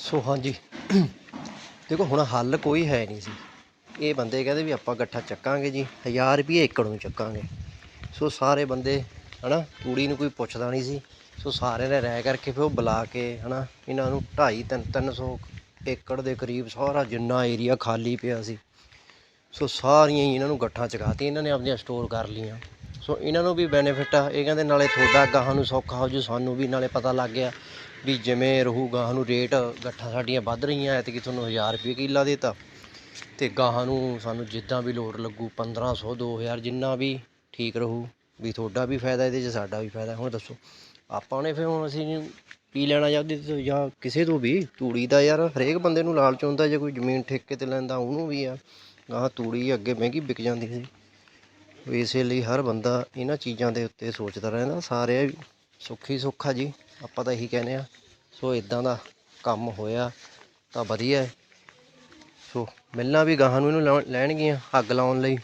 ਸੋ ਹਾਂਜੀ। ਦੇਖੋ, ਹੁਣ ਹੱਲ ਕੋਈ ਹੈ ਨਹੀਂ ਸੀ। ਇਹ ਬੰਦੇ ਕਹਿੰਦੇ ਵੀ ਆਪਾਂ ਗੱਠਾ ਚੱਕਾਂਗੇ ਜੀ 1000 ਰੁਪਏ ਏਕੜ ਨੂੰ ਚੱਕਾਂਗੇ। ਸੋ ਸਾਰੇ ਬੰਦੇ, ਹਨਾ ਤੂੜੀ ਨੂੰ ਕੋਈ ਪੁੱਛਦਾ ਨਹੀਂ ਸੀ। ਸੋ ਸਾਰਿਆਂ ਨੇ ਰਹਿ ਕਰਕੇ ਫਿਰ ਉਹ ਬੁਲਾ ਕੇ, ਹਨਾ, ਇਹਨਾਂ ਨੂੰ 2.5 3 300 ਏਕੜ ਦੇ ਕਰੀਬ ਸਾਰਾ ਜਿੰਨਾ ਏਰੀਆ ਖਾਲੀ ਪਿਆ ਸੀ। ਸੋ ਸਾਰੀਆਂ ਹੀ ਇਹਨਾਂ ਨੂੰ ਗੱਠਾਂ ਚਕਾਤੀਆਂ ਇਹਨਾਂ ਨੇ ਆਪਣੀਆਂ ਸਟੋਰ ਕਰ ਲੀਆਂ ਸੋ ਇਹਨਾਂ ਨੂੰ ਵੀ ਬੈਨੀਫਿਟ ਆ। ਇਹ ਕਹਿੰਦੇ ਨਾਲੇ ਤੁਹਾਡਾ ਗਾਹਾਂ ਨੂੰ ਸੌਖਾ ਹੋ ਜੂ, ਸਾਨੂੰ ਵੀ ਨਾਲੇ ਪਤਾ ਲੱਗ ਗਿਆ ਵੀ ਜਿਵੇਂ ਰਹੂ ਗਾਹਾਂ ਨੂੰ ਰੇਟ ਗੱਠਾਂ ਸਾਡੀਆਂ ਵੱਧ ਰਹੀਆਂ, ਐਤਕੀ ਤੁਹਾਨੂੰ 1000 ਰੁਪਏ ਕਿੱਲਾ ਦੇਤਾ। ਤੇ ਗਾਹਾਂ ਨੂੰ ਸਾਨੂੰ ਜਿੱਦਾਂ ਵੀ ਲੋੜ ਲੱਗੂ 1500 2000 ਜਿੰਨਾ ਵੀ ਠੀਕ ਰਹੂ, ਵੀ ਤੁਹਾਡਾ ਵੀ ਫਾਇਦਾ ਇਹਦੇ 'ਚ, ਸਾਡਾ ਵੀ ਫਾਇਦਾ। ਹੁਣ ਦੱਸੋ, ਆਪਾਂ ਨੇ ਫਿਰ ਹੁਣ ਅਸੀਂ ਪੀ ਲੈਣਾ ਜਾਂਦੇ ਤੇ ਜਾਂ ਕਿਸੇ ਤੋਂ ਵੀ? ਤੂੜੀ ਦਾ ਯਾਰ, ਹਰੇਕ ਬੰਦੇ ਨੂੰ ਲਾਲਚ ਹੁੰਦਾ ਜੇ ਕੋਈ ਜ਼ਮੀਨ ਠੇਕੇ ਤੇ ਲੈਂਦਾ, ਉਹਨੂੰ ਵੀ ਆ। ਗਾਹ ਤੂੜੀ ਅੱਗੇ ਮਹਿੰਗੀ ਵਿਕ ਜਾਂਦੀ ਸੀ। ਇਸੇ ਲਈ ਹਰ ਬੰਦਾ ਇਹਨਾਂ ਚੀਜ਼ਾਂ ਦੇ ਉੱਤੇ ਸੋਚਦਾ ਰਹਿੰਦਾ ਸਾਰੇ ਸੁੱਖੀ ਸੁੱਖਾ ਜੀ, ਆਪਾਂ ਤਾਂ ਇਹੀ ਕਹਿੰਦੇ ਆ ਸੋ ਇਦਾਂ ਦਾ ਕੰਮ ਹੋਇਆ ਤਾਂ ਵਧੀਆ ਸੋ ਮਿਲਣਾ ਵੀ ਗਾਹਾਂ ਨੂੰ ਇਹਨੂੰ ਲਾਉਣ- ਲੈਣਗੀਆਂ ਅੱਗ ਲਾਉਣ ਲਈ।